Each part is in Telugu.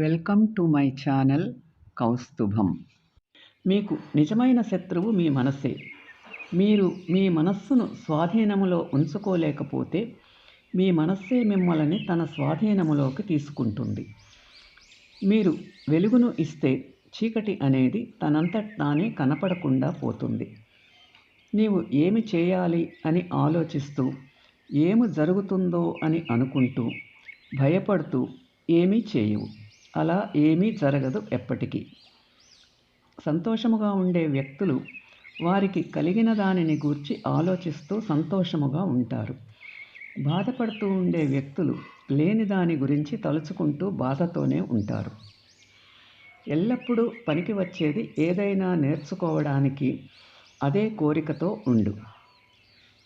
Welcome to my channel Kaustubham. మీకు నిజమైన శత్రువు మీ మనస్సే మీరు మీ మనస్సును స్వాధీనములో ఉంచుకోలేకపోతే మీ మనస్సే మిమ్మల్ని తన స్వాధీనములోకి తీసుకుంటుంది. మీరు వెలుగును ఇస్తే చీకటి అనేది తనంతట తానే కనపడకుండా పోతుంది. నీవు ఏమి చేయాలి అని ఆలోచిస్తూ ఏమి జరుగుతుందో అని అనుకుంటూ భయపడుతూ ఏమీ చేయవు. అలా ఏమీ జరగదు ఎప్పటికీ. సంతోషముగా ఉండే వ్యక్తులు వారికి కలిగిన దానిని గూర్చి ఆలోచిస్తూ సంతోషముగా ఉంటారు. బాధపడుతూ ఉండే వ్యక్తులు లేని దాని గురించి తలుచుకుంటూ బాధతోనే ఉంటారు. ఎల్లప్పుడూ పనికి వచ్చేది ఏదైనా నేర్చుకోవడానికి అదే కోరికతో ఉండు.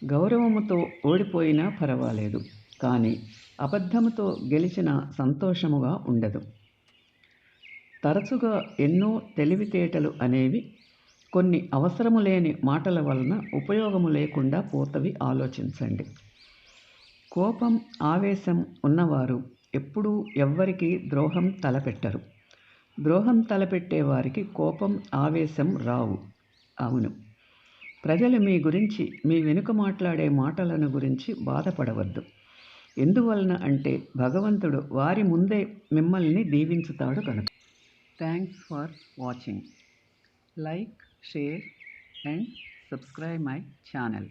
గౌరవముతో ఓడిపోయినా పర్వాలేదు కానీ అబద్ధముతో గెలిచిన సంతోషముగా ఉండదు. తరచుగా ఎన్నో తెలివితేటలు అనేవి కొన్ని అవసరము లేని మాటల వలన ఉపయోగము లేకుండా పోతవి ఆలోచించండి. కోపం ఆవేశం ఉన్నవారు ఎప్పుడూ ఎవ్వరికీ ద్రోహం తలపెట్టరు. ద్రోహం తలపెట్టే వారికి కోపం ఆవేశం రావు. అవును. ప్రజలు మీ గురించి మీ వెనుక మాట్లాడే మాటలను గురించి బాధపడవద్దు. ఎందువలన అంటే భగవంతుడు వారి ముందే మిమ్మల్ని దీవించుతాడు కనుక. Thanks for watching. Like, share and subscribe my channel.